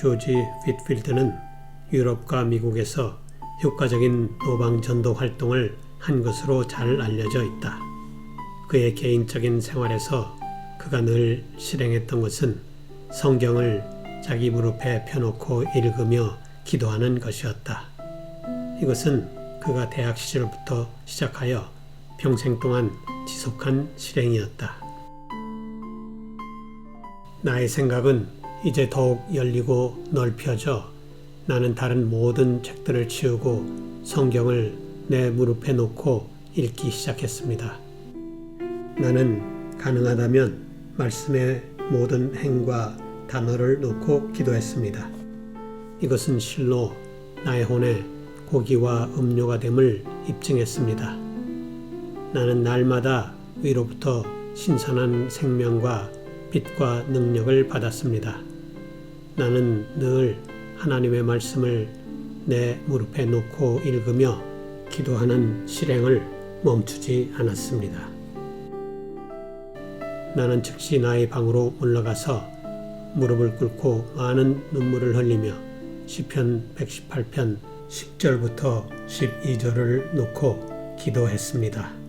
조지 휘트필드는 유럽과 미국에서 효과적인 노방 전도 활동을 한 것으로 잘 알려져 있다. 그의 개인적인 생활에서 그가 늘 실행했던 것은 성경을 자기 무릎에 펴놓고 읽으며 기도하는 것이었다. 이것은 그가 대학 시절부터 시작하여 평생 동안 지속한 실행이었다. 나의 생각은 이제 더욱 열리고 넓혀져 나는 다른 모든 책들을 치우고 성경을 내 무릎에 놓고 읽기 시작했습니다. 나는 가능하다면 말씀의 모든 행과 단어를 놓고 기도했습니다. 이것은 실로 나의 혼에 고기와 음료가 됨을 입증했습니다. 나는 날마다 위로부터 신선한 생명과 빛과 능력을 받았습니다. 나는 늘 하나님의 말씀을 내 무릎에 놓고 읽으며 기도하는 실행을 멈추지 않았습니다. 나는 즉시 나의 방으로 올라가서 무릎을 꿇고 많은 눈물을 흘리며 시편 118편 10절부터 12절을 놓고 기도했습니다.